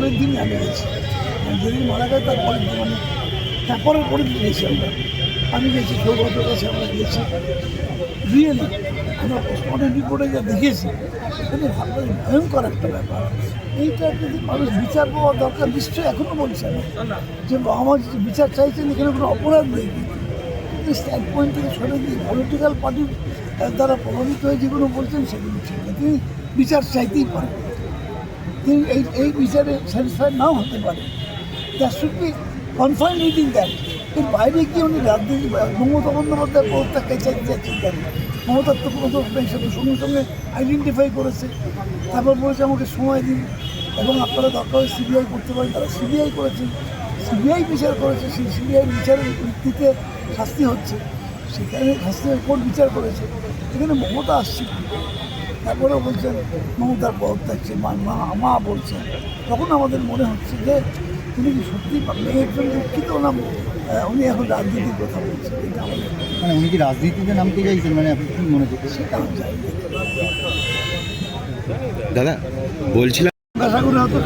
পরের দিনই আমি গেছি। যেদিন মারা গেছে তার পরের দিন মানে তারপরের পরের দিন গেছি আমরা। আমি গেছি সৌগতের কাছে আমরা গেছি। রিয়েলি আমরা পোস্টমর্টম রিপোর্টে যা দেখেছি সেখানে ভালো ভয়ঙ্কর একটা ব্যাপার। এইটা যদি মানুষ বিচার পাওয়া দরকার, নিশ্চয়ই এখনও বলছে না। যে আমার যে বিচার চাইছেন, এখানে কোনো অপরাধ নেই। কিন্তু স্ট্যান্ড পয়েন্ট থেকে সরে দিয়ে পলিটিক্যাল পার্টির দ্বারা প্রভাবিত হয়ে যেগুলো বলছেন, সেগুলো ঠিক না তিনি বিচার চাইতেই পারেন। তিনি এই এই বিচারে স্যাটিসফাইড নাও হতে পারে। That should be confine within that এর বাইরে গিয়ে উনি রাজনীতি মমতা বন্দ্যোপাধ্যায় পদত্যাগকে চাইতে চাচ্ছেন কেন? মমতার তো কোনো দোষ নেই, সে তো সঙ্গে সঙ্গে আইডেন্টিফাই করেছে। তারপর বলেছে আমাকে সময় দিন। এবং আপনারা দরকার হয় সিবিআই করতে পারেন। তারা সিবিআই করেছেন সিবিআই বিচার করেছে। সেই সিবিআই বিচারের ভিত্তিতে শাস্তি হচ্ছে। সেখানে শাস্তি কোর্ট বিচার করেছে। এখানে মমতা আসছে। তারপরেও বলছেন মমতার পদ থাকছে মা মা মা বলছেন। তখন আমাদের মনে হচ্ছে যে তিনি কি সত্যি মেয়ের জন্য দুঃখিত না আহ, উনি এখন রাজনীতির কথা বলছেন? এটা আমাদের মানে উনি কি রাজনীতিতে নামতে চাইছেন? মানে আপনি কি মনে করছেন? সেটা না। দাদা বলছিলাম আশা করি হয়তো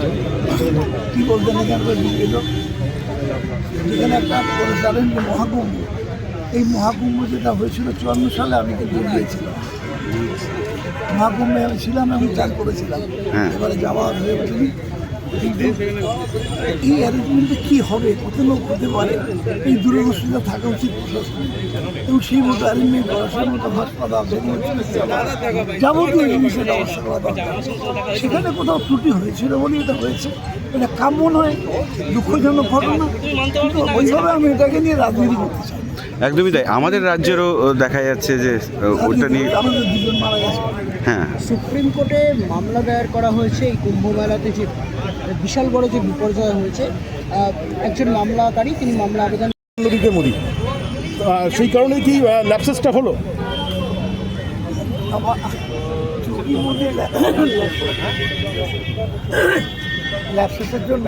কী বলতেন এখানকার যেখানে একটা করে জানেন যে মহাকুম্ভ। এই মহাকুম্ভ যেটা হয়েছিল চুয়ান্ন সালে আমি কিন্তু গিয়েছিলাম। মহাকুম্ভে আমি ছিলাম আমি চান করেছিলাম। হ্যাঁ। এবারে যাওয়া হয়ে ওঠেনি। কিন্তু এই অ্যারেঞ্জমেন্টে কী হবে কত লোক হতে পারে এই দূরদর্শিতা থাকা উচিত প্রশাসনের এবং সেই মতো অ্যারেঞ্জমেন্ট করা সেই মতো হাসপাতাল যাবতীয় জিনিসের ব্যবস্থা করা দরকার। সেখানে কোথাও ত্রুটি হয়েছিল বলে এটা হয়েছে। এটা কাম্য নয় দুঃখজনক ঘটনা। কিন্তু ওইভাবে আমি এটাকে নিয়ে রাজনীতি করতে চাই। একদমই তাই। আমাদের রাজ্যেরও দেখা যাচ্ছে যে ওটা নিয়ে মারা হ্যাঁ। সুপ্রিম কোর্টে মামলা দায়ের করা হয়েছে এই কুম্ভ মেলাতে যে বিশাল বড় যে বিপর্যয় হয়েছে। একজন মামলাকারী তিনি মামলা আবেদন নদীতে মোদি সেই কারণে কি ল্যাপসেসটা হলো? ল্যাপসেসের জন্য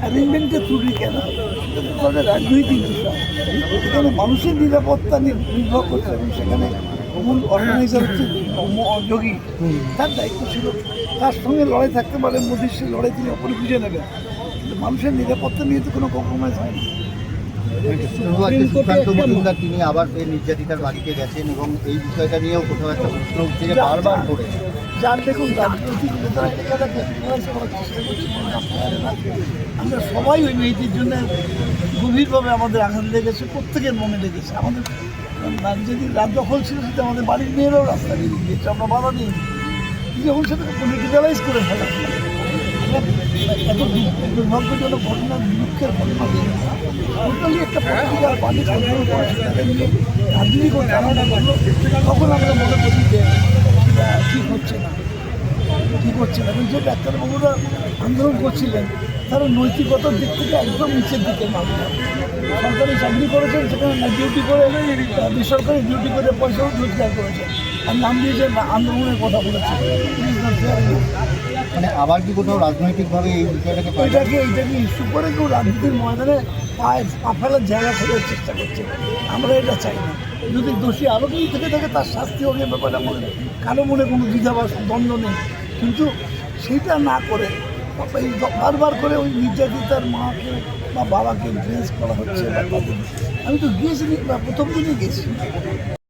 অ্যারেঞ্জমেন্টের ত্রুটি কেন? সেটা রাজনৈতিক বিষয় এখানে মানুষের নিরাপত্তা নির- নির্ভর করছে এবং সেখানে মূল অর্গানাইজার হচ্ছে যোগী তার দায়িত্ব ছিল তার সঙ্গে লড়াই থাকতে পারে, মোদির সেই লড়াই তিনি অপরে বুঝে নেবেন। কিন্তু মানুষের নিরাপত্তা নিয়ে তো কোনো কম্প্রোমাইজ হয়নি। তিনি আবার নির্যাতিতার বাড়িতে গেছেন এবং এই বিষয়টা নিয়েও কোথাও একটা প্রশ্ন উঠছে বারবার করে। যার দেখুন। আমরা সবাই ওই মেয়েটির জন্য গভীরভাবে আমাদের আঘাত লেগেছে, প্রত্যেকের মনে লেগেছে। আমাদের রাজ্য যদি রাত দখল ছিল সেটা আমাদের বাড়ির মেয়েরাও রাস্তা দিয়ে দিয়েছে, আমরা বাধা দিই। যখন সেটাকে পলিটিক্যালাইজ করে ফেলা এত দুর্ভাগ্যজনক ঘটনা দুঃখের ঘটনা টোটালি একটা পলিটিক্যাল পার্টি রাজনীতি করতে তখন আমরা মনে করি ঠিক হচ্ছে না। ঠিক হচ্ছে না। যে ডাক্তারবাবুরা আন্দোলন করছিলেন তারা নৈতিকতার দিক থেকে একদম নিচের দিকে নামতে সরকারি চাকরি করেছেন সেখানে ডিউটি করে বেসরকারি ডিউটি করে পয়সাও রোজগার করেছেন। আর নাম দিয়েছে আন্দোলনের কথা বলেছে. মানে আবার কি কোথাও রাজনৈতিকভাবে এই বিষয়টাকে এটাকে এইটাকে ইস্যু করে কেউ রাজনীতির ময়দানে পায়ে পা ফেলার জায়গা খোঁজার চেষ্টা করছে। আমরা এটা চাই না। যদি দোষী আরও কেউ থেকে থাকে, তার শাস্তি হবে ব্যাপারে মনে কারও। মনে কোনো দ্বিধা বা দ্বন্দ্ব নেই। কিন্তু সেটা না করে এই বারবার করে ওই নির্যাতিতার মাকে বা বাবাকে ড্রেস করা হচ্ছে বা তাদের। আমি তো গিয়েছি প্রথম দিনই গেছি